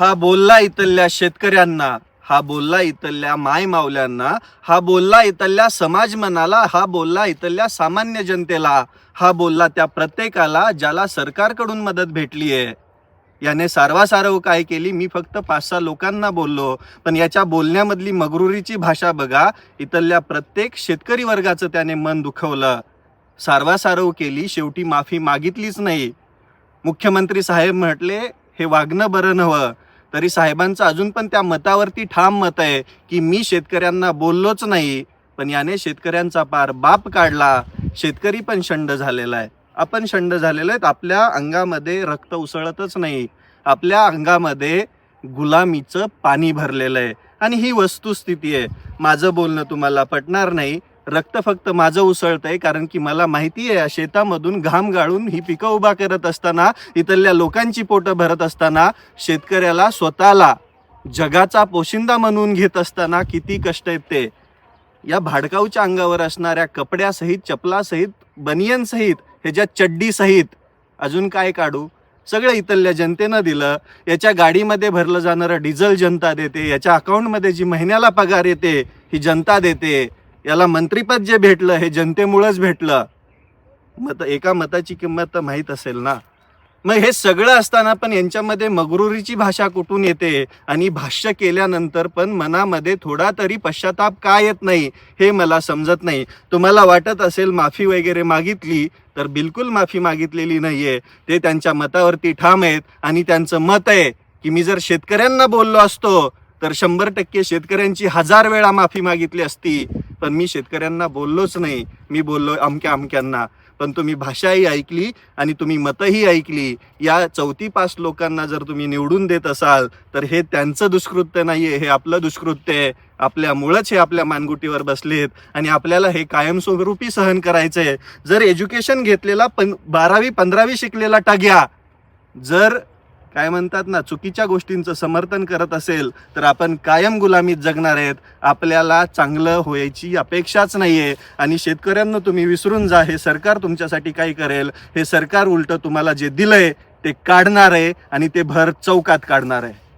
हा बोलला इथल्या शेतकऱ्यांना हा बोलला इथल्या मायमावल्यांना हा बोलला इथल्या समाज मनाला हा बोलला इथल्या सामान्य जनतेला हा बोलला त्या प्रत्येकाला ज्याला सरकारकडून मदत भेटली आहे याने सारवासारव काय केली? मी फक्त पाच सहा लोकांना बोललो पण याच्या बोलण्यामधली मगरुरीची भाषा बघा. इथल्या प्रत्येक शेतकरी वर्गाचं त्याने मन दुखवलं. सारवासारव केली शेवटी माफी मागितलीच नाही. मुख्यमंत्री साहेब म्हटले हे वागणं बरं नव्हं. तरी साहेबांचं अजून पण त्या मतावरती ठाम मत आहे की मी शेतकऱ्यांना बोललोच नाही पण याने शेतकऱ्यांचा पार बाप काढला. शेतकरी पण शंड झालेला आहे. आपण शंड झालेलो आहेत. आपल्या अंगामध्ये रक्त उसळतच नाही. आपल्या अंगामध्ये गुलामीचं पाणी भरलेलं आहे. आणि ही वस्तुस्थिती आहे. माझं बोलणं तुम्हाला पटणार नाही. रक्त फक्त माझं उसळतंय कारण की मला माहिती आहे या शेतामधून घाम गाळून ही पिकं उभा करत असताना इथल्या लोकांची पोटं भरत असताना शेतकऱ्याला स्वतःला जगाचा पोशिंदा म्हणून घेत असताना किती कष्ट आहेत ते. या भाडकाऊच्या अंगावर असणाऱ्या कपड्यासहित चपलासहित बनियनसहित ह्याच्या चड्डीसहित अजून काय काढू? सगळं इथल्या जनतेनं दिलं. याच्या गाडीमध्ये भरलं जाणारं डिझेल जनता देते. याच्या अकाउंटमध्ये जी महिन्याला पगार येते ही जनता देते. याला मंत्रीपद जे भेटलं हे जनतेमुळंच भेटलं. मत एका मताची किंमत तर माहीत असेल ना. मग हे सगळं असताना पण यांच्यामध्ये मगरुरीची भाषा कुठून येते? आणि भाष्य केल्यानंतर पण मनामध्ये थोडा तरी पश्चाताप का येत नाही हे मला समजत नाही. तुम्हाला वाटत असेल माफी वगैरे मागितली तर बिलकुल माफी मागितलेली नाहीये. ते त्यांच्या मतावरती ठाम आहेत आणि त्यांचं मत आहे की मी जर शेतकऱ्यांना बोललो असतो तर शंभर टक्के शेतकऱ्यांची हजार वेळा माफी मागितली असती. पण मी शेतकऱ्यांना बोललोच नाही. मी बोललो अमक्या अमक्यांना. पण तुम्ही भाषाही ऐकली आणि तुम्ही मतही ऐकली. या चौथी पाच लोकांना जर तुम्ही निवडून देत असाल तर हे त्यांचं दुष्कृत्य नाहीये हे आपलं दुष्कृत्य आहे. आपल्यामुळंच हे आपल्या मानगुटीवर बसलेत आणि आपल्याला हे कायमस्वरूपी सहन करायचं आहे जर एज्युकेशन घेतलेला पण बारावी पंधरावी शिकलेला टाग्या जर काय म्हणतात ना चुकीच्या गोष्टींचं समर्थन करत असेल तर आपण कायम गुलामीत जगणार आहेत. आपल्याला चांगलं व्हायची अपेक्षाच नाहीये. आणि शेतकऱ्यांना तुम्ही विसरून जा हे सरकार तुमच्यासाठी काय करेल? हे सरकार उलट तुम्हाला जे दिलंय ते काढणार आहे आणि ते भर चौकात काढणार आहे.